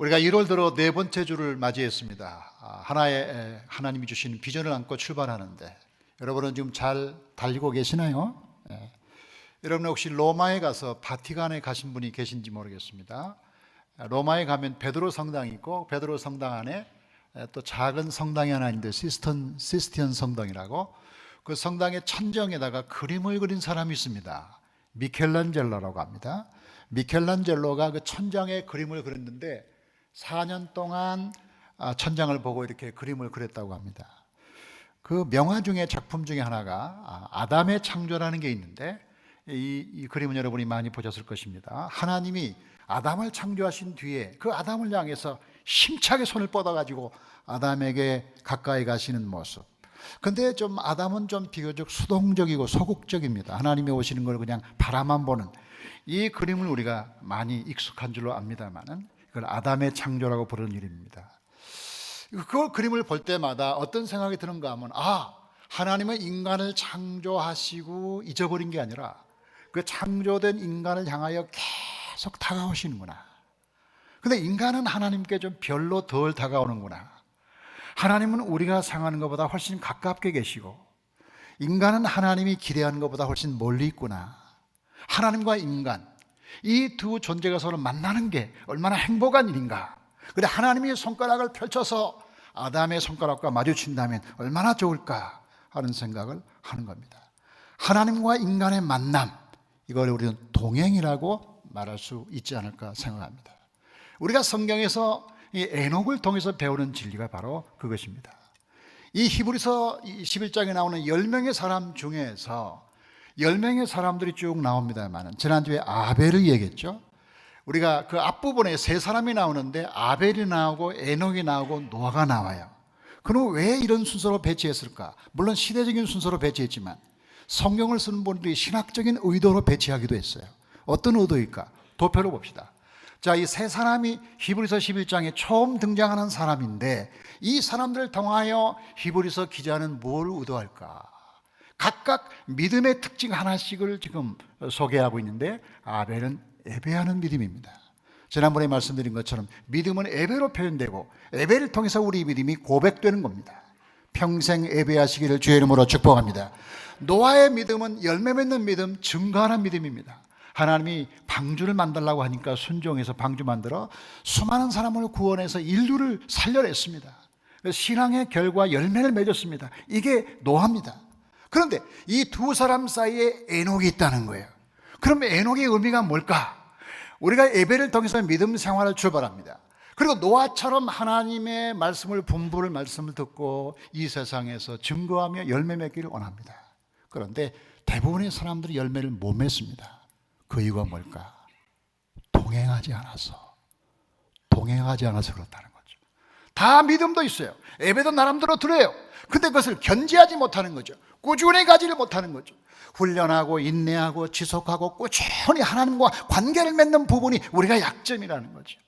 우리가 1월 들어 네 번째 주를 맞이했습니다. 아, 하나의 에, 하나님이 주신 비전을 안고 출발하는데 여러분은 지금 잘 달리고 계시나요? 예. 여러분 혹시 로마에 가서 바티칸에 가신 분이 계신지 모르겠습니다. 아, 로마에 가면 베드로 성당이 있고 베드로 성당 안에 에, 또 작은 성당이 하나 있는데 시스턴 시스티언 성당이라고 그 성당의 천정에다가 그림을 그린 사람이 있습니다. 미켈란젤로라고 합니다. 미켈란젤로가 그 천장에 그림을 그렸는데 4년 동안 아, 천장을 보고 이렇게 그림을 그렸다고 합니다. 그 명화 중에 작품 중에 하나가 아, 아담의 창조라는 게 있는데 이, 이 그림은 여러분이 많이 보셨을 것입니다. 하나님이 아담을 창조하신 뒤에 그 아담을 향해서 힘차게 손을 뻗어가지고 아담에게 가까이 가시는 모습. 근데 좀 아담은 좀 비교적 수동적이고 소극적입니다. 하나님이 오시는 걸 그냥 바라만 보는 이 그림을 우리가 많이 익숙한 줄로 압니다만은 그걸 아담의 창조라고 부르는 일입니다. 그 그림을 볼 때마다 어떤 생각이 드는가 하면 아 하나님은 인간을 창조하시고 잊어버린 게 아니라 그 창조된 인간을 향하여 계속 다가오시는구나. 근데 인간은 하나님께 좀 별로 덜 다가오는구나. 하나님은 우리가 상하는 것보다 훨씬 가깝게 계시고 인간은 하나님이 기대하는 것보다 훨씬 멀리 있구나. 하나님과 인간 이 두 존재가 서로 만나는 게 얼마나 행복한 일인가. 근데 하나님이 손가락을 펼쳐서 아담의 손가락과 마주친다면 얼마나 좋을까 하는 생각을 하는 겁니다. 하나님과 인간의 만남 이걸 우리는 동행이라고 말할 수 있지 않을까 생각합니다. 우리가 성경에서 이 에녹을 통해서 배우는 진리가 바로 그것입니다. 이 히브리서 11장에 나오는 10명의 사람 중에서 10명의 사람들이 쭉 나옵니다만 지난주에 아벨을 얘기했죠. 우리가 그 앞부분에 세 사람이 나오는데 아벨이 나오고 에녹이 나오고 노아가 나와요. 그럼 왜 이런 순서로 배치했을까? 물론 시대적인 순서로 배치했지만 성경을 쓰는 분들이 신학적인 의도로 배치하기도 했어요. 어떤 의도일까? 도표로 봅시다. 자, 이 세 사람이 히브리서 11장에 처음 등장하는 사람인데 이 사람들을 통하여 히브리서 기자는 뭘 의도할까? 각각 믿음의 특징 하나씩을 지금 소개하고 있는데 아벨은 예배하는 믿음입니다. 지난번에 말씀드린 것처럼 믿음은 예배로 표현되고 예배를 통해서 우리 믿음이 고백되는 겁니다. 평생 예배하시기를 주의 이름으로 축복합니다. 노아의 믿음은 열매 맺는 믿음, 증거하는 믿음입니다. 하나님이 방주를 만들라고 하니까 순종해서 방주 만들어 수많은 사람을 구원해서 인류를 살려냈습니다. 신앙의 결과 열매를 맺었습니다. 이게 노아입니다. 그런데 이 두 사람 사이에 에녹이 있다는 거예요. 그럼 에녹의 의미가 뭘까? 우리가 예배를 통해서 믿음 생활을 출발합니다. 그리고 노아처럼 하나님의 말씀을 분부를 말씀을 듣고 이 세상에서 증거하며 열매 맺기를 원합니다. 그런데 대부분의 사람들이 열매를 못 맺습니다. 그 이유가 뭘까? 동행하지 않아서. 동행하지 않아서 그렇다는 거죠. 다 믿음도 있어요. 예배도 나름대로 드려요. 근데 그것을 견지하지 못하는 거죠. 꾸준히 가지를 못하는 거죠. 훈련하고 인내하고 지속하고 꾸준히 하나님과 관계를 맺는 부분이 우리가 약점이라는 거죠.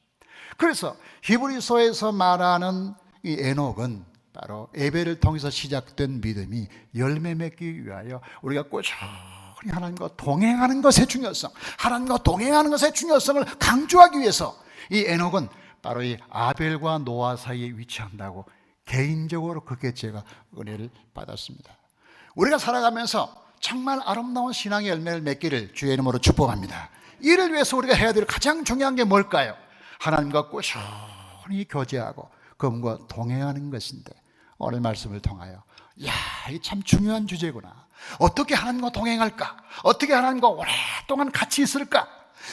그래서 히브리서에서 말하는 이 에녹은 바로 예배를 통해서 시작된 믿음이 열매 맺기 위하여 우리가 꾸준히 하나님과 동행하는 것의 중요성, 하나님과 동행하는 것의 중요성을 강조하기 위해서 이 에녹은 바로 이 아벨과 노아 사이에 위치한다고 개인적으로 그렇게 제가 은혜를 받았습니다. 우리가 살아가면서 정말 아름다운 신앙의 열매를 맺기를 주의 이름으로 축복합니다. 이를 위해서 우리가 해야 될 가장 중요한 게 뭘까요? 하나님과 꾸준히 교제하고 그분과 동행하는 것인데 오늘 말씀을 통하여 야, 이 참 중요한 주제구나. 어떻게 하나님과 동행할까? 어떻게 하나님과 오랫동안 같이 있을까?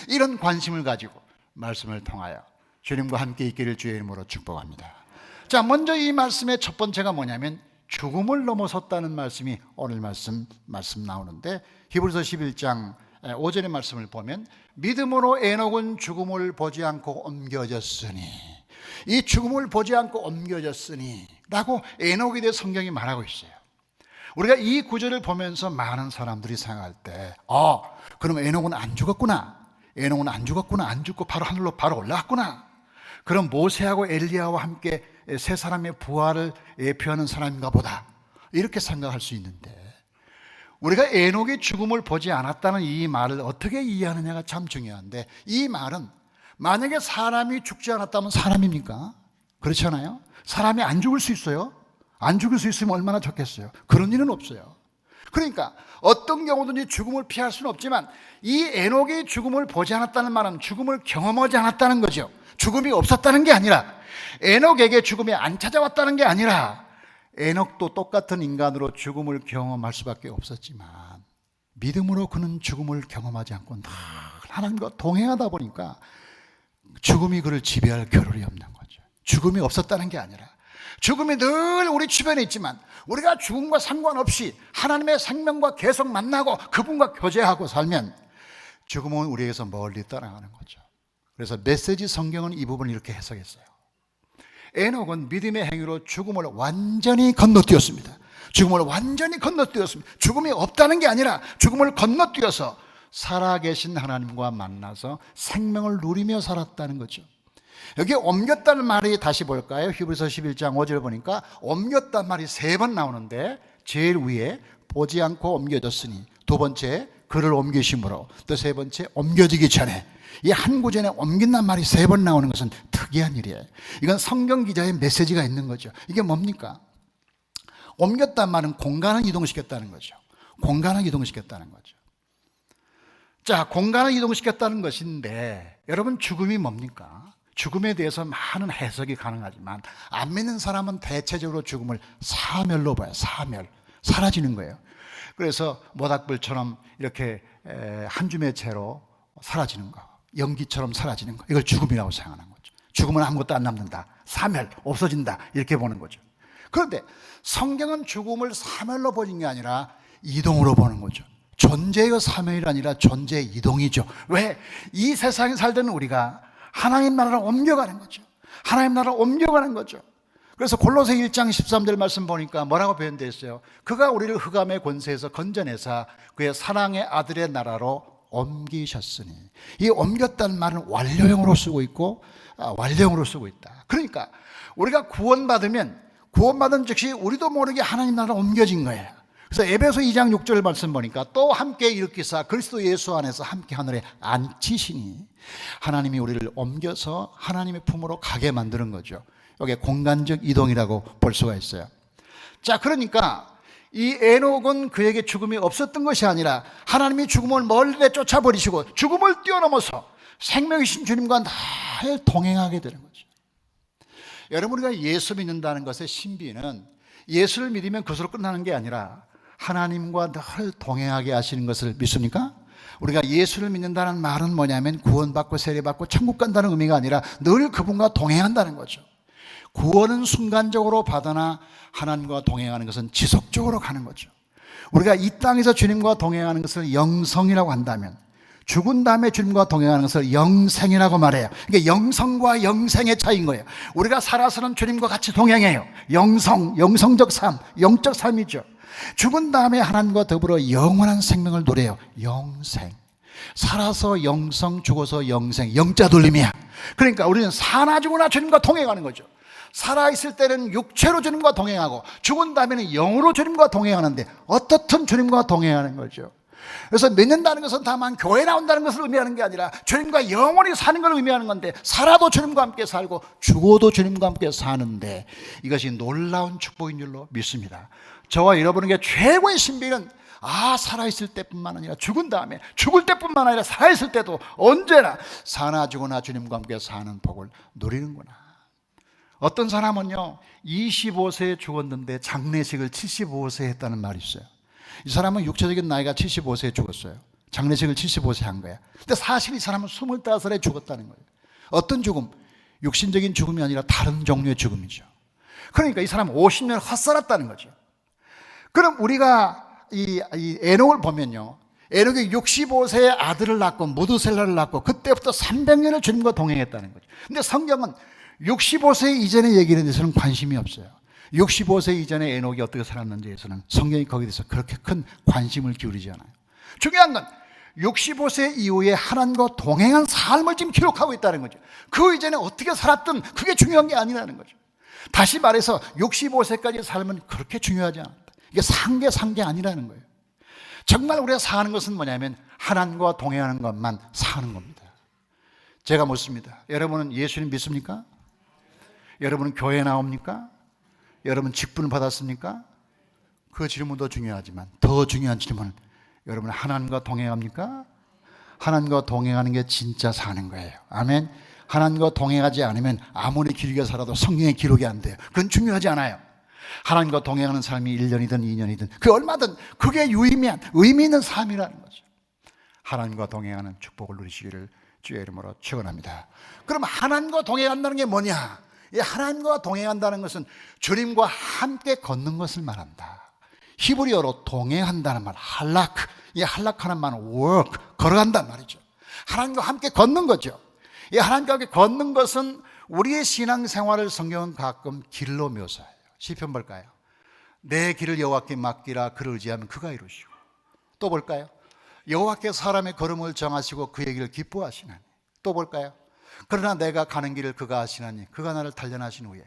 이런 관심을 가지고 말씀을 통하여 주님과 함께 있기를 주의 이름으로 축복합니다. 자, 먼저 이 말씀의 첫 번째가 뭐냐면 죽음을 넘어섰다는 말씀이 오늘 말씀 말씀 나오는데 히브리서 11장 5절의 말씀을 보면 믿음으로 에녹은 죽음을 보지 않고 옮겨졌으니 이 죽음을 보지 않고 옮겨졌으니 라고 에녹에 대해 성경이 말하고 있어요. 우리가 이 구절을 보면서 많은 사람들이 생각할 때, 아, 그럼 에녹은 안 죽었구나. 에녹은 안 죽었구나. 안 죽고 바로 하늘로 바로 올라갔구나. 그럼 모세하고 엘리야와 함께 세 사람의 부활을 예표하는 사람인가 보다. 이렇게 생각할 수 있는데 우리가 에녹의 죽음을 보지 않았다는 이 말을 어떻게 이해하느냐가 참 중요한데 이 말은 만약에 사람이 죽지 않았다면 사람입니까? 그렇잖아요. 사람이 안 죽을 수 있어요? 안 죽을 수 있으면 얼마나 좋겠어요. 그런 일은 없어요. 그러니까 어떤 경우든지 죽음을 피할 수는 없지만 이 에녹의 죽음을 보지 않았다는 말은 죽음을 경험하지 않았다는 거죠. 죽음이 없었다는 게 아니라 에녹에게 죽음이 안 찾아왔다는 게 아니라 에녹도 똑같은 인간으로 죽음을 경험할 수밖에 없었지만 믿음으로 그는 죽음을 경험하지 않고 늘 하나님과 동행하다 보니까 죽음이 그를 지배할 겨를이 없는 거죠. 죽음이 없었다는 게 아니라 죽음이 늘 우리 주변에 있지만 우리가 죽음과 상관없이 하나님의 생명과 계속 만나고 그분과 교제하고 살면 죽음은 우리에게서 멀리 떠나가는 거죠. 그래서 메시지 성경은 이 부분을 이렇게 해석했어요. 에녹은 믿음의 행위로 죽음을 완전히 건너뛰었습니다. 죽음을 완전히 건너뛰었습니다. 죽음이 없다는 게 아니라 죽음을 건너뛰어서 살아계신 하나님과 만나서 생명을 누리며 살았다는 거죠. 여기 옮겼다는 말이 다시 볼까요? 히브리서 11장 5절 보니까 옮겼다는 말이 세 번 나오는데 제일 위에 보지 않고 옮겨졌으니 두 번째 그를 옮기심으로 또 세 번째 옮겨지기 전에 이 한 구절에 옮긴다는 말이 세 번 나오는 것은 특이한 일이에요. 이건 성경 기자의 메시지가 있는 거죠. 이게 뭡니까? 옮겼다는 말은 공간을 이동시켰다는 거죠. 공간을 이동시켰다는 거죠. 자, 공간을 이동시켰다는 것인데 여러분 죽음이 뭡니까? 죽음에 대해서 많은 해석이 가능하지만 안 믿는 사람은 대체적으로 죽음을 사멸로 봐요. 사멸. 사라지는 거예요. 그래서 모닥불처럼 이렇게 한 줌의 채로 사라지는 거. 연기처럼 사라지는 거. 이걸 죽음이라고 생각하는 거죠. 죽음은 아무것도 안 남는다. 사멸, 없어진다. 이렇게 보는 거죠. 그런데 성경은 죽음을 사멸로 보는 게 아니라 이동으로 보는 거죠. 존재의 사멸이 아니라 존재의 이동이죠. 왜? 이 세상에 살던 우리가 하나님 나라로 옮겨가는 거죠. 하나님 나라로 옮겨가는 거죠. 그래서 골로새 1장 13절 말씀 보니까 뭐라고 표현되어 있어요? 그가 우리를 흑암의 권세에서 건져내사 그의 사랑의 아들의 나라로 옮기셨으니 이 옮겼다는 말은 완료형으로 쓰고 있고 아, 완료형으로 쓰고 있다. 그러니까 우리가 구원받으면 구원받은 즉시 우리도 모르게 하나님 나라로 옮겨진 거예요. 그래서 에베소 2장 6절 말씀 보니까 또 함께 일으키사 그리스도 예수 안에서 함께 하늘에 앉히시니 하나님이 우리를 옮겨서 하나님의 품으로 가게 만드는 거죠. 이게 공간적 이동이라고 볼 수가 있어요. 자, 그러니까 이 에녹은 그에게 죽음이 없었던 것이 아니라 하나님이 죽음을 멀리 쫓아버리시고 죽음을 뛰어넘어서 생명이신 주님과 늘 동행하게 되는 거죠. 여러분 우리가 예수 믿는다는 것의 신비는 예수를 믿으면 그것으로 끝나는 게 아니라 하나님과 늘 동행하게 하시는 것을 믿습니까? 우리가 예수를 믿는다는 말은 뭐냐면 구원받고 세례받고 천국 간다는 의미가 아니라 늘 그분과 동행한다는 거죠. 구원은 순간적으로 받으나 하나님과 동행하는 것은 지속적으로 가는 거죠. 우리가 이 땅에서 주님과 동행하는 것을 영성이라고 한다면 죽은 다음에 주님과 동행하는 것을 영생이라고 말해요. 이게 영성과 영생의 차이인 거예요. 우리가 살아서는 주님과 같이 동행해요. 영성, 영성적 삶, 영적 삶이죠. 죽은 다음에 하나님과 더불어 영원한 생명을 누려요. 영생. 살아서 영성, 죽어서 영생. 영자 돌림이야. 그러니까 우리는 사나 죽으나 주님과 동행하는 거죠. 살아있을 때는 육체로 주님과 동행하고 죽은 다음에는 영으로 주님과 동행하는데 어떻든 주님과 동행하는 거죠. 그래서 믿는다는 것은 다만 교회 나온다는 것을 의미하는 게 아니라 주님과 영원히 사는 걸 의미하는 건데 살아도 주님과 함께 살고 죽어도 주님과 함께 사는데 이것이 놀라운 축복인 줄로 믿습니다. 저와 여러분에게 최고의 신비는 아, 살아있을 때뿐만 아니라 죽은 다음에 죽을 때뿐만 아니라 살아있을 때도 언제나 사나 죽으나 주님과 함께 사는 복을 누리는구나. 어떤 사람은요, 25세에 죽었는데 장례식을 75세에 했다는 말이 있어요. 이 사람은 육체적인 나이가 75세에 죽었어요. 장례식을 75세 한 거야. 근데 사실 이 사람은 25살에 죽었다는 거예요. 어떤 죽음? 육신적인 죽음이 아니라 다른 종류의 죽음이죠. 그러니까 이 사람은 50년 헛살았다는 거죠. 그럼 우리가 이, 이 에녹을 보면요. 에녹이 65세에 아들을 낳고 무드셀라를 낳고 그때부터 300년을 주님과 동행했다는 거죠. 근데 성경은 65세 이전의 얘기에 대해서는 관심이 없어요. 65세 이전에 에녹이 어떻게 살았는지에서는 성경이 거기에 대해서 그렇게 큰 관심을 기울이지 않아요. 중요한 건 65세 이후에 하나님과 동행한 삶을 지금 기록하고 있다는 거죠. 그 이전에 어떻게 살았든 그게 중요한 게 아니라는 거죠. 다시 말해서 65세까지 삶은 그렇게 중요하지 않다. 이게 상계 상계 아니라는 거예요. 정말 우리가 사는 것은 뭐냐면 하나님과 동행하는 것만 사는 겁니다. 제가 묻습니다. 여러분은 예수님 믿습니까? 여러분은 교회 나옵니까? 여러분 직분을 받았습니까? 그 질문도 중요하지만 더 중요한 질문은 여러분 하나님과 동행합니까? 하나님과 동행하는 게 진짜 사는 거예요. 아멘. 하나님과 동행하지 않으면 아무리 길게 살아도 성령의 기록이 안 돼요. 그건 중요하지 않아요. 하나님과 동행하는 사람이 1년이든 2년이든 그 얼마든 그게 유의미한 의미 있는 삶이라는 거죠. 하나님과 동행하는 축복을 누리시기를 주의 이름으로 축원합니다. 그럼 하나님과 동행한다는 게 뭐냐? 이 하나님과 동행한다는 것은 주님과 함께 걷는 것을 말한다. 히브리어로 동행한다는 말, 할라크. 이 할락하는 말은 work, 걸어간단 말이죠. 하나님과 함께 걷는 거죠. 이 하나님과 함께 걷는 것은 우리의 신앙생활을 성경은 가끔 길로 묘사해요. 시편 볼까요? 내 길을 여호와께 맡기라 그를 의지하면 그가 이루시고 또 볼까요? 여호와께 사람의 걸음을 정하시고 그의 길을 기뻐하시나니 또 볼까요? 그러나 내가 가는 길을 그가 아시나니 그가 나를 단련하신 후에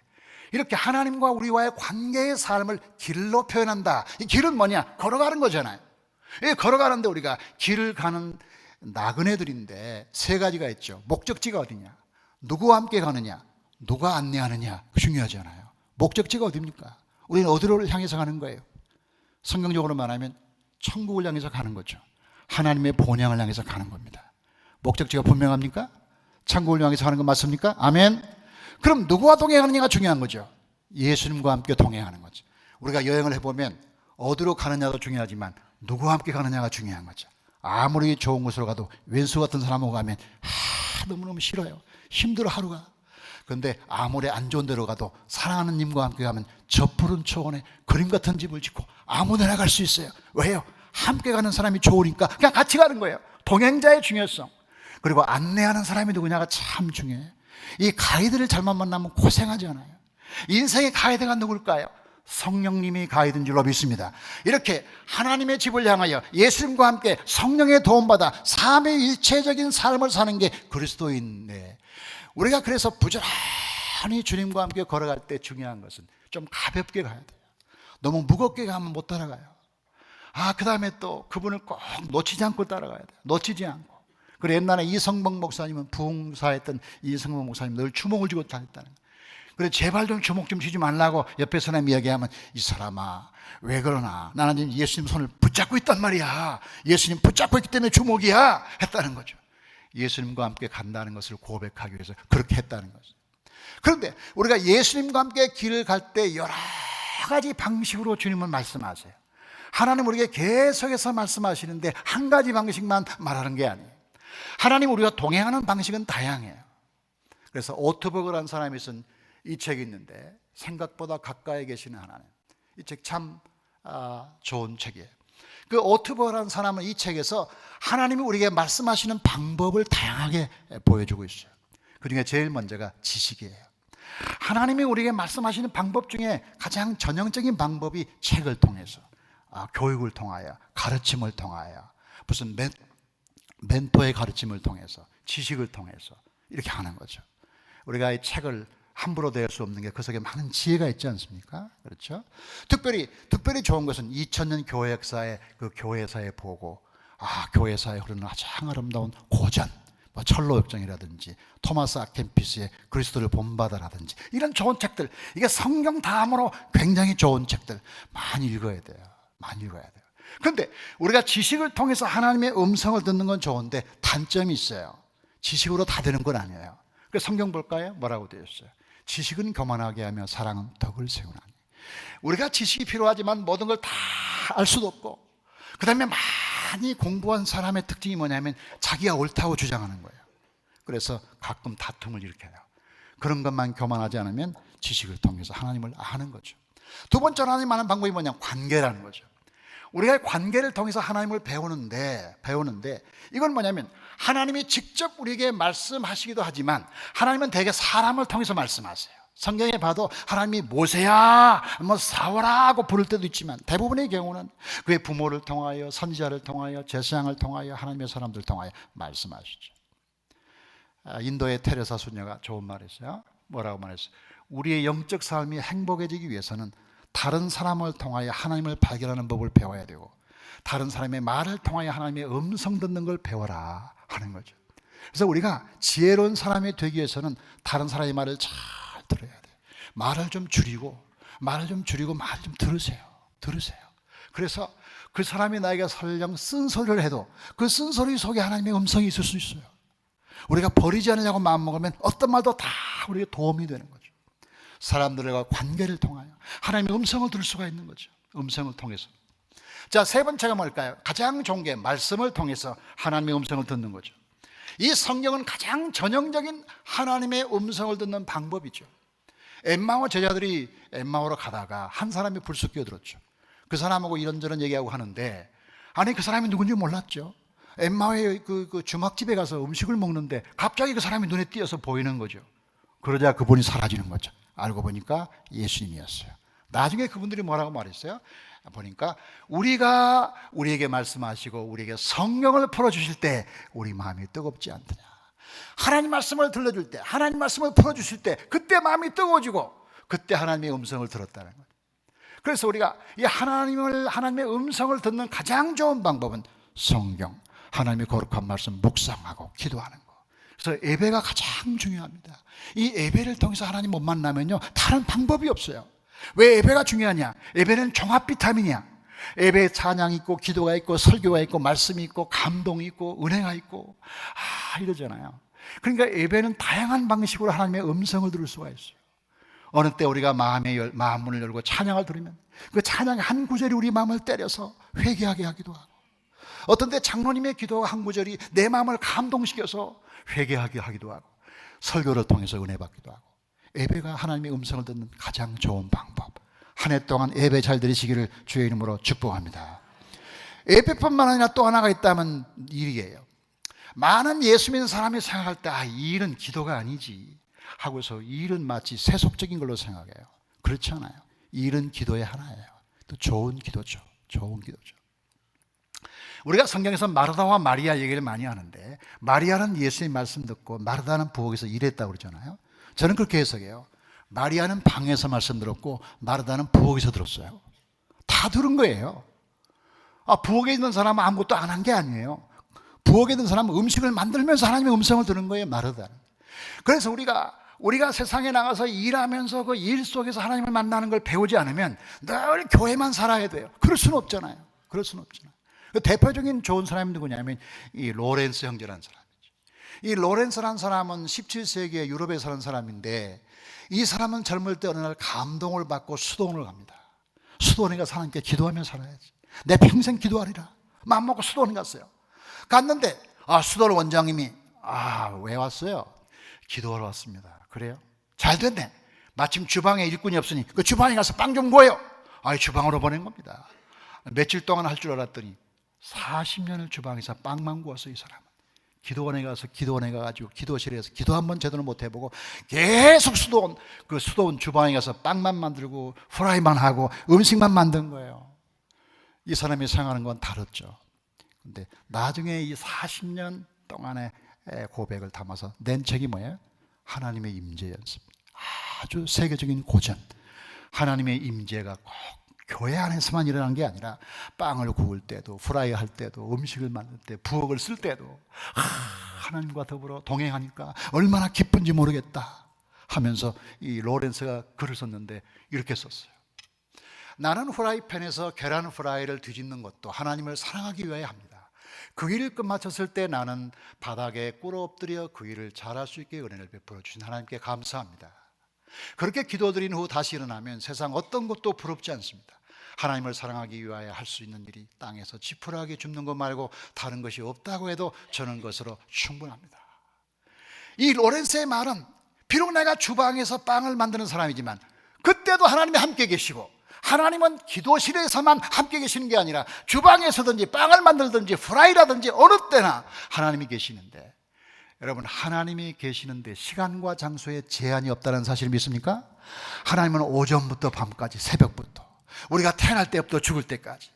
이렇게 하나님과 우리와의 관계의 삶을 길로 표현한다. 이 길은 뭐냐? 걸어가는 거잖아요. 이 걸어가는데 우리가 길을 가는 나그네들인데 세 가지가 있죠. 목적지가 어디냐? 누구와 함께 가느냐? 누가 안내하느냐? 중요하잖아요. 목적지가 어디입니까? 우리는 어디로 향해서 가는 거예요? 성경적으로 말하면 천국을 향해서 가는 거죠. 하나님의 본향을 향해서 가는 겁니다. 목적지가 분명합니까? 천국을 향해서 가는 건 맞습니까? 아멘. 그럼 누구와 동행하느냐가 중요한 거죠. 예수님과 함께 동행하는 거죠. 우리가 여행을 해보면 어디로 가느냐도 중요하지만 누구와 함께 가느냐가 중요한 거죠. 아무리 좋은 곳으로 가도 왼수 같은 사람하고 가면 하, 너무너무 싫어요. 힘들어 하루가. 그런데 아무리 안 좋은 데로 가도 사랑하는 님과 함께 가면 저 푸른 초원에 그림 같은 집을 짓고 아무 데나 갈 수 있어요. 왜요? 함께 가는 사람이 좋으니까 그냥 같이 가는 거예요. 동행자의 중요성. 그리고 안내하는 사람이 누구냐가 참 중요해요. 이 가이드를 잘못 만나면 고생하지 않아요. 인생의 가이드가 누굴까요? 성령님이 가이드인 줄로 믿습니다. 이렇게 하나님의 집을 향하여 예수님과 함께 성령의 도움받아 삶의 일체적인 삶을 사는 게 그리스도인데 우리가 그래서 부지런히 주님과 함께 걸어갈 때 중요한 것은 좀 가볍게 가야 돼요. 너무 무겁게 가면 못 따라가요. 아, 그 다음에 또 그분을 꼭 놓치지 않고 따라가야 돼요. 놓치지 않고. 그래 옛날에 이성봉 목사님은 부흥사했던 이성봉 목사님 늘 주먹을 쥐고 다녔다는 거예요. 그래 제발 좀 주먹 좀 쥐지 말라고 옆에 사람 이야기하면 이 사람아 왜 그러나? 나는 지금 예수님 손을 붙잡고 있단 말이야. 예수님 붙잡고 있기 때문에 주먹이야. 했다는 거죠. 예수님과 함께 간다는 것을 고백하기 위해서 그렇게 했다는 거죠. 그런데 우리가 예수님과 함께 길을 갈 때 여러 가지 방식으로 주님은 말씀하세요. 하나님 우리에게 계속해서 말씀하시는데 한 가지 방식만 말하는 게 아니에요 하나님 우리가 동행하는 방식은 다양해요 그래서 오토버그라는 사람이 쓴 이 책이 있는데 생각보다 가까이 계시는 하나님. 이 책참 아, 좋은 책이에요. 그 오트버라는 사람은 이 책에서 하나님이 우리에게 말씀하시는 방법을 다양하게 보여주고 있어요. 그 중에 제일 먼저가 지식이에요. 하나님이 우리에게 말씀하시는 방법 중에 가장 전형적인 방법이 책을 통해서, 아, 교육을 통하여, 가르침을 통하여, 무슨 멘, 멘토의 가르침을 통해서, 지식을 통해서 이렇게 하는 거죠. 우리가 이 책을 함부로 될수 없는 게 그 속에 많은 지혜가 있지 않습니까? 그렇죠? 특별히 특별히 좋은 것은 2000년 교회 역사의 그 교회사에 보고 아 교회사에 흐르는 가장 아름다운 고전 뭐 철로 역정이라든지 토마스 아켄피스의 그리스도를 본받아라든지 이런 좋은 책들 이게 성경 다음으로 굉장히 좋은 책들 많이 읽어야 돼요. 많이 읽어야 돼요. 그런데 우리가 지식을 통해서 하나님의 음성을 듣는 건 좋은데 단점이 있어요. 지식으로 다 되는 건 아니에요. 그 성경 볼까요? 뭐라고 되어 있어요? 지식은 교만하게 하며 사랑은 덕을 세우나니. 우리가 지식이 필요하지만 모든 걸 다 알 수도 없고, 그 다음에 많이 공부한 사람의 특징이 뭐냐면 자기가 옳다고 주장하는 거예요. 그래서 가끔 다툼을 일으켜요. 그런 것만 교만하지 않으면 지식을 통해서 하나님을 아는 거죠. 두 번째로 하나님 아는 방법이 뭐냐? 관계라는 거죠. 우리가 관계를 통해서 하나님을 배우는데, 배우는데, 이건 뭐냐면, 하나님이 직접 우리에게 말씀하시기도 하지만, 하나님은 대개 사람을 통해서 말씀하세요. 성경에 봐도 하나님이 모세야, 뭐 사워라 하고 부를 때도 있지만, 대부분의 경우는 그의 부모를 통하여, 선지자를 통하여, 제사장을 통하여, 하나님의 사람들 통하여 말씀하시죠. 아, 인도의 테레사 수녀가 좋은 말 했어요. 뭐라고 말했어요? 우리의 영적 삶이 행복해지기 위해서는 다른 사람을 통하여 하나님을 발견하는 법을 배워야 되고 다른 사람의 말을 통하여 하나님의 음성 듣는 걸 배워라 하는 거죠. 그래서 우리가 지혜로운 사람이 되기 위해서는 다른 사람의 말을 잘 들어야 돼요. 말을 좀 줄이고, 말을 좀 줄이고, 말을 좀 들으세요. 들으세요. 그래서 그 사람이 나에게 설령 쓴소리를 해도 그 쓴소리 속에 하나님의 음성이 있을 수 있어요. 우리가 버리지 않으려고 마음먹으면 어떤 말도 다 우리에게 도움이 되는 거죠. 사람들과 관계를 통하여 하나님의 음성을 들을 수가 있는 거죠. 음성을 통해서. 자, 세 번째가 뭘까요? 가장 좋은 게 말씀을 통해서 하나님의 음성을 듣는 거죠. 이 성경은 가장 전형적인 하나님의 음성을 듣는 방법이죠. 엠마오 제자들이 엠마오로 가다가 한 사람이 불쑥 끼어들었죠. 그 사람하고 이런저런 얘기하고 하는데 아니 그 사람이 누군지 몰랐죠. 엠마오의 그, 그 주막집에 가서 음식을 먹는데 갑자기 그 사람이 눈에 띄어서 보이는 거죠. 그러자 그분이 사라지는 거죠. 알고 보니까 예수님이었어요. 나중에 그분들이 뭐라고 말했어요? 보니까 우리가 우리에게 말씀하시고 우리에게 성경을 풀어 주실 때 우리 마음이 뜨겁지 않더냐. 하나님 말씀을 들려줄 때, 하나님 말씀을 풀어 주실 때, 그때 마음이 뜨거워지고, 그때 하나님의 음성을 들었다는 거예요. 그래서 우리가 이 하나님을, 하나님의 음성을 듣는 가장 좋은 방법은 성경, 하나님의 거룩한 말씀 묵상하고 기도하는 거. 그래서 예배가 가장 중요합니다. 이 예배를 통해서 하나님 못 만나면요, 다른 방법이 없어요. 왜 예배가 중요하냐? 예배는 종합 비타민이야. 예배 찬양 있고 기도가 있고 설교가 있고 말씀이 있고 감동이 있고 은혜가 있고 아 이러잖아요. 그러니까 예배는 다양한 방식으로 하나님의 음성을 들을 수가 있어요. 어느 때 우리가 마음의 열, 마음 문을 열고 찬양을 들으면 그 찬양의 한 구절이 우리 마음을 때려서 회개하게 하기도 하고 어떤 때 장로님의 기도 한 구절이 내 마음을 감동시켜서 회개하게 하기도 하고 설교를 통해서 은혜 받기도 하고 예배가 하나님의 음성을 듣는 가장 좋은 방법. 한 해 동안 예배 잘 드리시기를 주의 이름으로 축복합니다. 예배뿐만 아니라 또 하나가 있다면 일이에요. 많은 예수 믿는 사람이 생각할 때, 아, 이 일은 기도가 아니지. 하고서 이 일은 마치 세속적인 걸로 생각해요. 그렇지 않아요. 이 일은 기도의 하나예요. 또 좋은 기도죠. 좋은 기도죠. 우리가 성경에서 마르다와 마리아 얘기를 많이 하는데, 마리아는 예수님 말씀 듣고, 마르다는 부엌에서 일했다고 그러잖아요. 저는 그렇게 해석해요. 마리아는 방에서 말씀 들었고 마르다는 부엌에서 들었어요. 다 들은 거예요. 아, 부엌에 있는 사람은 아무것도 안 한 게 아니에요. 부엌에 있는 사람은 음식을 만들면서 하나님의 음성을 들은 거예요, 마르다는. 그래서 우리가 우리가 세상에 나가서 일하면서 그 일 속에서 하나님을 만나는 걸 배우지 않으면 늘 교회만 살아야 돼요. 그럴 수는 없잖아요. 그럴 수는 없잖아요. 그 대표적인 좋은 사람이 누구냐면 이 로렌스 형제라는 사람. 이 로렌스라는 사람은 17세기에 유럽에 사는 사람인데 이 사람은 젊을 때 어느 날 감동을 받고 수도원을 갑니다. 수도원에 가서 하나님께 기도하며 살아야지. 내 평생 기도하리라. 마음 먹고 수도원에 갔어요. 갔는데 아 수도원 원장님이 아 왜 왔어요? 기도하러 왔습니다. 그래요? 잘 됐네. 마침 주방에 일꾼이 없으니 그 주방에 가서 빵 좀 구워요. 아 주방으로 보낸 겁니다. 며칠 동안 할 줄 알았더니 40년을 주방에서 빵만 구웠어요 이 사람은. 기도원에 가서 기도원에 가가지고 기도실에서 기도 한 번 제대로 못 해보고 계속 수도원 그 수도원 주방에 가서 빵만 만들고 후라이만 하고 음식만 만든 거예요. 이 사람이 생각하는 건 다르죠. 근데 나중에 이 40년 동안의 고백을 담아서 낸 책이 뭐예요? 하나님의 임재 연습. 아주 세계적인 고전. 하나님의 임재가 꼭 교회 안에서만 일어난 게 아니라 빵을 구울 때도 프라이 할 때도 음식을 만들 때 부엌을 쓸 때도 아, 하나님과 더불어 동행하니까 얼마나 기쁜지 모르겠다 하면서 이 로렌스가 글을 썼는데 이렇게 썼어요. 나는 후라이팬에서 계란 후라이를 뒤집는 것도 하나님을 사랑하기 위해 합니다. 그 일을 끝마쳤을 때 나는 바닥에 꿇어 엎드려 그 일을 잘할 수 있게 은혜를 베풀어 주신 하나님께 감사합니다. 그렇게 기도드린 후 다시 일어나면 세상 어떤 것도 부럽지 않습니다. 하나님을 사랑하기 위하여 할 수 있는 일이 땅에서 지푸라기 줍는 것 말고 다른 것이 없다고 해도 저는 것으로 충분합니다. 이 로렌스의 말은 비록 내가 주방에서 빵을 만드는 사람이지만 그때도 하나님이 함께 계시고 하나님은 기도실에서만 함께 계시는 게 아니라 주방에서든지 빵을 만들든지 프라이라든지 어느 때나 하나님이 계시는데 여러분 하나님이 계시는데 시간과 장소에 제한이 없다는 사실 믿습니까? 하나님은 오전부터 밤까지 새벽부터 우리가 태어날 때부터 죽을 때까지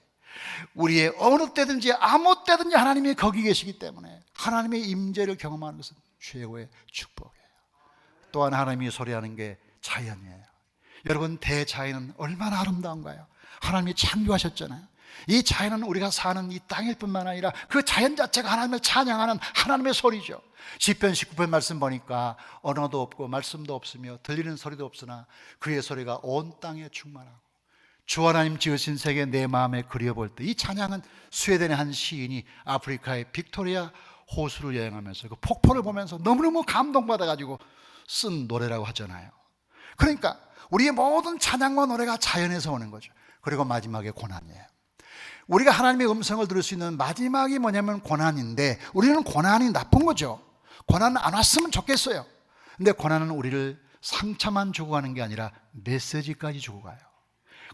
우리의 어느 때든지 아무 때든지 하나님이 거기 계시기 때문에 하나님의 임재를 경험하는 것은 최고의 축복이에요. 또한 하나님이 소리하는 게 자연이에요. 여러분 대자연은 얼마나 아름다운가요? 하나님이 창조하셨잖아요. 이 자연은 우리가 사는 이 땅일 뿐만 아니라 그 자연 자체가 하나님을 찬양하는 하나님의 소리죠. 시편 19편 말씀 보니까 언어도 없고 말씀도 없으며 들리는 소리도 없으나 그의 소리가 온 땅에 충만하고 주 하나님 지으신 세계 내 마음에 그려볼 때 이 찬양은 스웨덴의 한 시인이 아프리카의 빅토리아 호수를 여행하면서 그 폭포를 보면서 너무너무 감동받아가지고 쓴 노래라고 하잖아요. 그러니까 우리의 모든 찬양과 노래가 자연에서 오는 거죠. 그리고 마지막에 고난이에요. 우리가 하나님의 음성을 들을 수 있는 마지막이 뭐냐면 고난인데 우리는 고난이 나쁜 거죠. 고난은 안 왔으면 좋겠어요. 근데 고난은 우리를 상처만 주고 가는 게 아니라 메시지까지 주고 가요.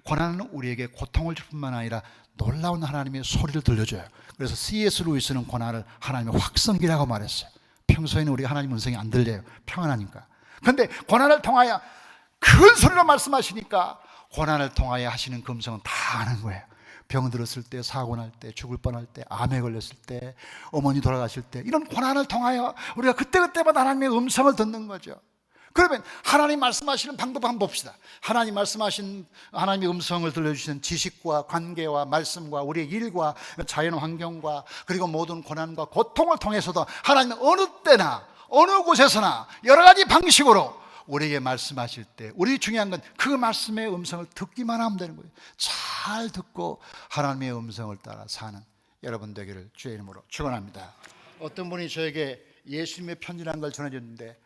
고난은 우리에게 고통을 줄 뿐만 아니라 놀라운 하나님의 소리를 들려줘요. 그래서 C.S. 루이스는 고난을 하나님의 확성기라고 말했어요. 평소에는 우리 하나님 음성이 안 들려요. 평안하니까. 근데 고난을 통하여 큰 소리로 말씀하시니까 고난을 통하여 하시는 그 음성은 다 아는 거예요. 병 들었을 때, 사고 날 때, 죽을 뻔할 때, 암에 걸렸을 때, 어머니 돌아가실 때 이런 고난을 통하여 우리가 그때그때마다 하나님의 음성을 듣는 거죠. 그러면 하나님 말씀하시는 방법 한번 봅시다. 하나님 말씀하신 하나님의 음성을 들려주시는 지식과 관계와 말씀과 우리의 일과 자연 환경과 그리고 모든 고난과 고통을 통해서도 하나님은 어느 때나 어느 곳에서나 여러 가지 방식으로 우리에게 말씀하실 때 우리 중요한 건 그 말씀의 음성을 듣기만 하면 되는 거예요. 잘 듣고 하나님의 음성을 따라 사는 여러분 되기를 주의 이름으로 축원합니다. 어떤 분이 저에게 예수님의 편지라는 걸 전해줬는데 에,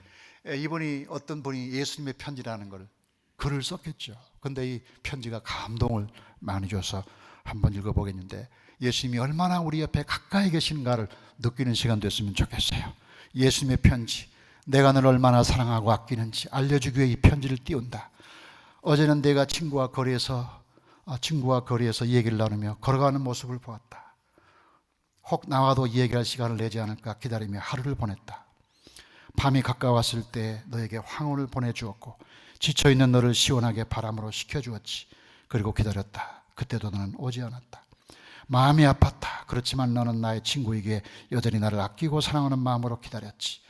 이분이 어떤 분이 예수님의 편지라는 걸 글을 썼겠죠. 근데 이 편지가 감동을 많이 줘서 한번 읽어보겠는데 예수님이 얼마나 우리 옆에 가까이 계신가를 느끼는 시간 됐으면 좋겠어요. 예수님의 편지. 내가 너를 얼마나 사랑하고 아끼는지 알려주기 위해 이 편지를 띄운다. 어제는 내가 친구와 거리에서 아, 친구와 거리에서 얘기를 나누며 걸어가는 모습을 보았다. 혹 나와도 얘기할 시간을 내지 않을까 기다리며 하루를 보냈다. 밤이 가까웠을 때 너에게 황혼을 보내주었고 지쳐 있는 너를 시원하게 바람으로 식혀주었지. 그리고 기다렸다. 그때도 너는 오지 않았다. 마음이 아팠다. 그렇지만 너는 나의 친구이기에 여전히 나를 아끼고 사랑하는 마음으로 기다렸지.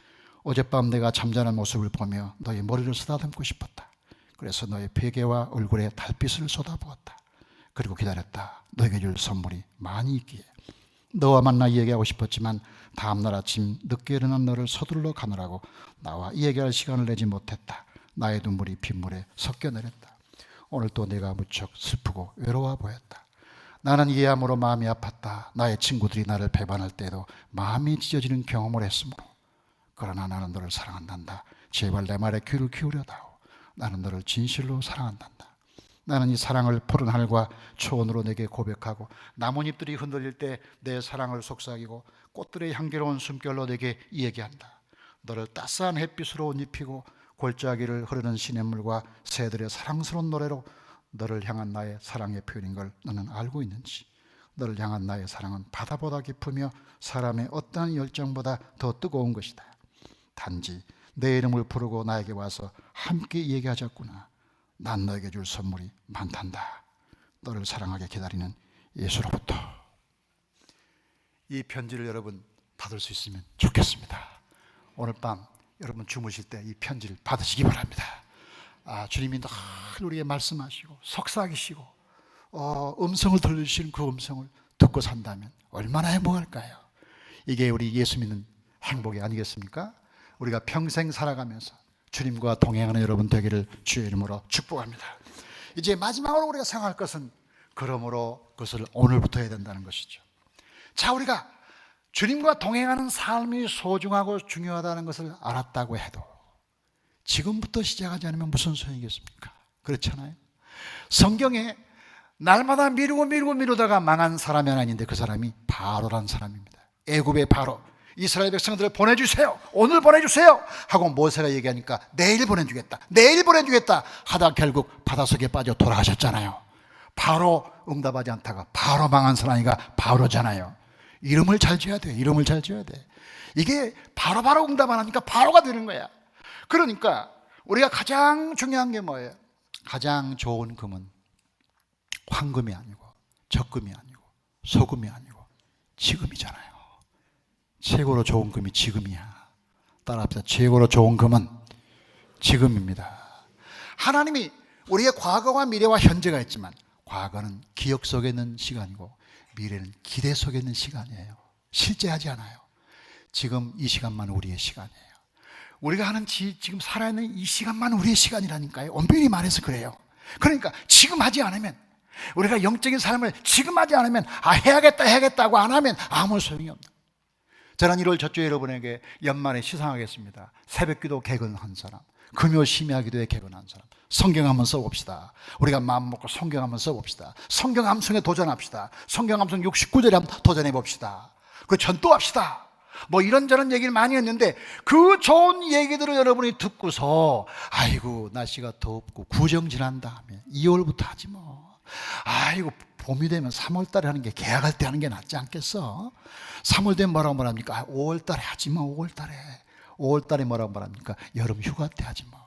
어젯밤 내가 잠자는 모습을 보며 너의 머리를 쓰다듬고 싶었다. 그래서 너의 베개와 얼굴에 달빛을 쏟아부었다. 그리고 기다렸다. 너에게 줄 선물이 많이 있기에. 너와 만나 이야기하고 싶었지만 다음날 아침 늦게 일어난 너를 서둘러 가느라고 나와 이야기할 시간을 내지 못했다. 나의 눈물이 빗물에 섞여 내렸다. 오늘 또 내가 무척 슬프고 외로워 보였다. 나는 이해함으로 마음이 아팠다. 나의 친구들이 나를 배반할 때에도 마음이 찢어지는 경험을 했으므로 그러나 나는 너를 사랑한단다. 제발 내 말에 귀를 기울여다오. 나는 너를 진실로 사랑한단다. 나는 이 사랑을 푸른 하늘과 초원으로 내게 고백하고 나뭇잎들이 흔들릴 때 내 사랑을 속삭이고 꽃들의 향기로운 숨결로 내게 이야기한다. 너를 따스한 햇빛으로 옷 입히고 골짜기를 흐르는 시냇물과 새들의 사랑스러운 노래로 너를 향한 나의 사랑의 표현인 걸 너는 알고 있는지 너를 향한 나의 사랑은 바다보다 깊으며 사람의 어떠한 열정보다 더 뜨거운 것이다. 단지 내 이름을 부르고 나에게 와서 함께 얘기하자꾸나. 난 너에게 줄 선물이 많단다. 너를 사랑하게 기다리는 예수로부터. 이 편지를 여러분 받을 수 있으면 좋겠습니다. 오늘 밤 여러분 주무실 때 이 편지를 받으시기 바랍니다. 아, 주님이 늘 우리에게 말씀하시고 속삭이시고 어, 음성을 들려주시는 그 음성을 듣고 산다면 얼마나 행복할까요? 이게 우리 예수 믿는 행복이 아니겠습니까? 우리가 평생 살아가면서 주님과 동행하는 여러분 되기를 주의 이름으로 축복합니다. 이제 마지막으로 우리가 생각할 것은 그러므로 그것을 오늘부터 해야 된다는 것이죠. 자, 우리가 주님과 동행하는 삶이 소중하고 중요하다는 것을 알았다고 해도 지금부터 시작하지 않으면 무슨 소용이겠습니까? 그렇잖아요. 성경에 날마다 미루고 미루고 미루다가 망한 사람이 하나 있는데 그 사람이 바로란 사람입니다. 애굽의 바로. 이스라엘 백성들을 보내주세요. 오늘 보내주세요. 하고 모세가 얘기하니까 내일 보내주겠다. 내일 보내주겠다. 하다 결국 바닷속에 빠져 돌아가셨잖아요. 바로 응답하지 않다가 바로 망한 사람이가 바로잖아요. 이름을 잘 지어야 돼. 이름을 잘 지어야 돼. 이게 바로바로 바로 응답 안 하니까 바로가 되는 거야. 그러니까 우리가 가장 중요한 게 뭐예요? 가장 좋은 금은 황금이 아니고 적금이 아니고 소금이 아니고 지금이잖아요. 최고로 좋은 금이 지금이야. 따라합시다. 최고로 좋은 금은 지금입니다. 하나님이 우리의 과거와 미래와 현재가 있지만 과거는 기억 속에 있는 시간이고 미래는 기대 속에 있는 시간이에요. 실제하지 않아요. 지금 이 시간만 우리의 시간이에요. 우리가 하는 지, 지금 살아있는 이 시간만 우리의 시간이라니까요. 엄밀히 말해서 그래요. 그러니까 지금 하지 않으면 우리가 영적인 삶을 지금 하지 않으면 아 해야겠다 해야겠다고 안 하면 아무 소용이 없다. 저는 1월 첫주 여러분에게 연말에 시상하겠습니다. 새벽기도 개근한 사람, 금요 심야기도에 개근한 사람. 성경 한번 써봅시다. 우리가 마음 먹고 성경 한번 써봅시다. 성경 함성에 도전합시다. 성경 함성 69절에 한번 도전해 봅시다. 그 전도합시다. 뭐 이런저런 얘기를 많이 했는데 그 좋은 얘기들을 여러분이 듣고서 아이고 날씨가 덥고 구정 지난 다음에 2월부터 하지 뭐. 아이고 봄이 되면 3월 달에 하는 게 계약할 때 하는 게 낫지 않겠어? 3월 되면 뭐라고 말합니까? 5월 달에 하지 뭐 5월 달에. 5월 달에 뭐라고 말합니까? 여름 휴가 때 하지 뭐.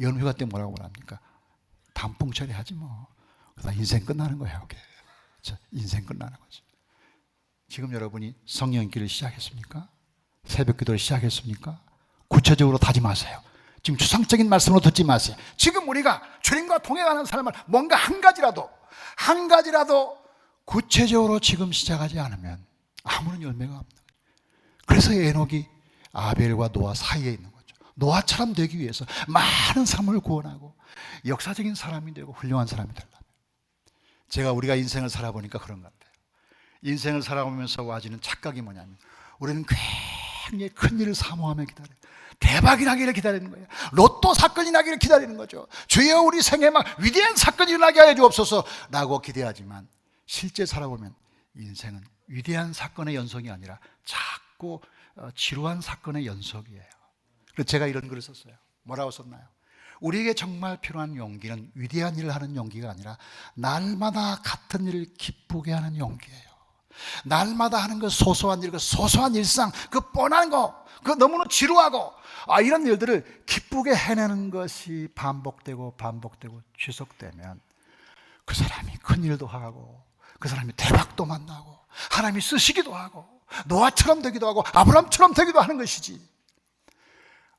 여름 휴가 때 뭐라고 말합니까? 단풍철에 하지 뭐. 그러다 인생 끝나는 거야. 자, 인생 끝나는 거지. 지금 여러분이 성령 인기를 시작했습니까? 새벽 기도를 시작했습니까? 구체적으로 다짐하세요. 지금 추상적인 말씀으로 듣지 마세요. 지금 우리가 주님과 동행하는 삶을 뭔가 한 가지라도, 한 가지라도 구체적으로 지금 시작하지 않으면 아무런 열매가 없는 거죠. 그래서 에녹이 아벨과 노아 사이에 있는 거죠. 노아처럼 되기 위해서 많은 삶을 구원하고 역사적인 사람이 되고 훌륭한 사람이 되려면 제가 우리가 인생을 살아보니까 그런 것 같아요. 인생을 살아오면서 와지는 착각이 뭐냐면 우리는 굉장히 큰 일을 사모하며 기다려요. 대박이 나기를 기다리는 거예요. 로또 사건이 나기를 기다리는 거죠. 주여 우리 생에 막 위대한 사건이 일어나게 하여 주옵소서 라고 기대하지만 실제 살아보면 인생은 위대한 사건의 연속이 아니라 작고 어, 지루한 사건의 연속이에요. 그래서 제가 이런 글을 썼어요. 뭐라고 썼나요? 우리에게 정말 필요한 용기는 위대한 일을 하는 용기가 아니라 날마다 같은 일을 기쁘게 하는 용기예요. 날마다 하는 그 소소한 일, 그 소소한 일상, 그 뻔한 거, 그 너무나 지루하고, 아, 이런 일들을 기쁘게 해내는 것이 반복되고 반복되고 지속되면 그 사람이 큰 일도 하고, 그 사람이 대박도 만나고, 하나님이 쓰시기도 하고, 노아처럼 되기도 하고, 아브람처럼 되기도 하는 것이지.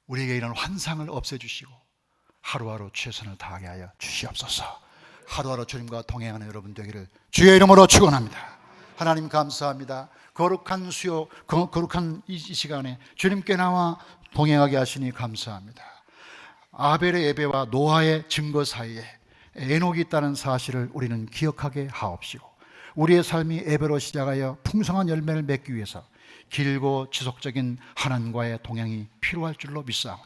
우리에게 이런 환상을 없애주시고, 하루하루 최선을 다하게 하여 주시옵소서. 하루하루 주님과 동행하는 여러분 되기를 주의 이름으로 축원합니다. 하나님 감사합니다. 거룩한 수요, 거- 거룩한 이 시간에 주님께 나와 동행하게 하시니 감사합니다. 아벨의 예배와 노아의 증거 사이에 에녹이 있다는 사실을 우리는 기억하게 하옵시고 우리의 삶이 예배로 시작하여 풍성한 열매를 맺기 위해서 길고 지속적인 하나님과의 동행이 필요할 줄로 믿사오니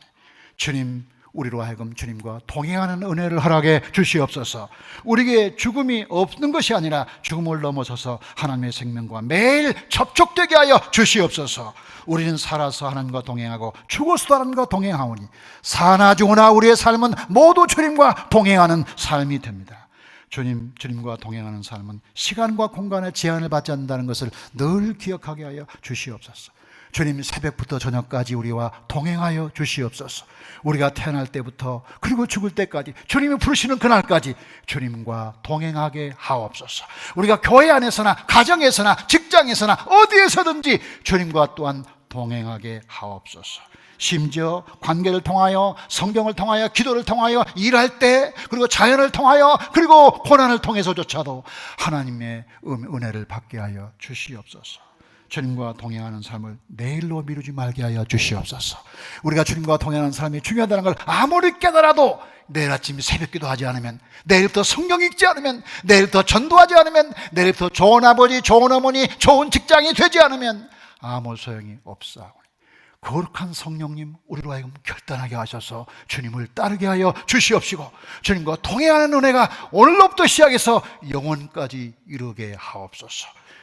주님 우리로 하여금 주님과 동행하는 은혜를 허락해 주시옵소서. 우리에게 죽음이 없는 것이 아니라 죽음을 넘어서서 하나님의 생명과 매일 접촉되게 하여 주시옵소서. 우리는 살아서 하나님과 동행하고 죽어서도 하나님과 동행하오니 사나 죽으나 우리의 삶은 모두 주님과 동행하는 삶이 됩니다. 주님, 주님과 동행하는 삶은 시간과 공간의 제한을 받지 않는다는 것을 늘 기억하게 하여 주시옵소서. 주님 새벽부터 저녁까지 우리와 동행하여 주시옵소서. 우리가 태어날 때부터 그리고 죽을 때까지 주님이 부르시는 그날까지 주님과 동행하게 하옵소서. 우리가 교회 안에서나 가정에서나 직장에서나 어디에서든지 주님과 또한 동행하게 하옵소서. 심지어 관계를 통하여 성경을 통하여 기도를 통하여 일할 때 그리고 자연을 통하여 그리고 고난을 통해서조차도 하나님의 은- 은혜를 받게 하여 주시옵소서. 주님과 동행하는 삶을 내일로 미루지 말게 하여 주시옵소서. 우리가 주님과 동행하는 삶이 중요하다는 걸 아무리 깨달아도 내일 아침 새벽 기도하지 않으면 내일부터 성경 읽지 않으면 내일부터 전도하지 않으면 내일부터 좋은 아버지, 좋은 어머니, 좋은 직장이 되지 않으면 아무 소용이 없사오니 거룩한 성령님 우리로 하여금 결단하게 하셔서 주님을 따르게 하여 주시옵시고 주님과 동행하는 은혜가 오늘로부터 시작해서 영원까지 이루게 하옵소서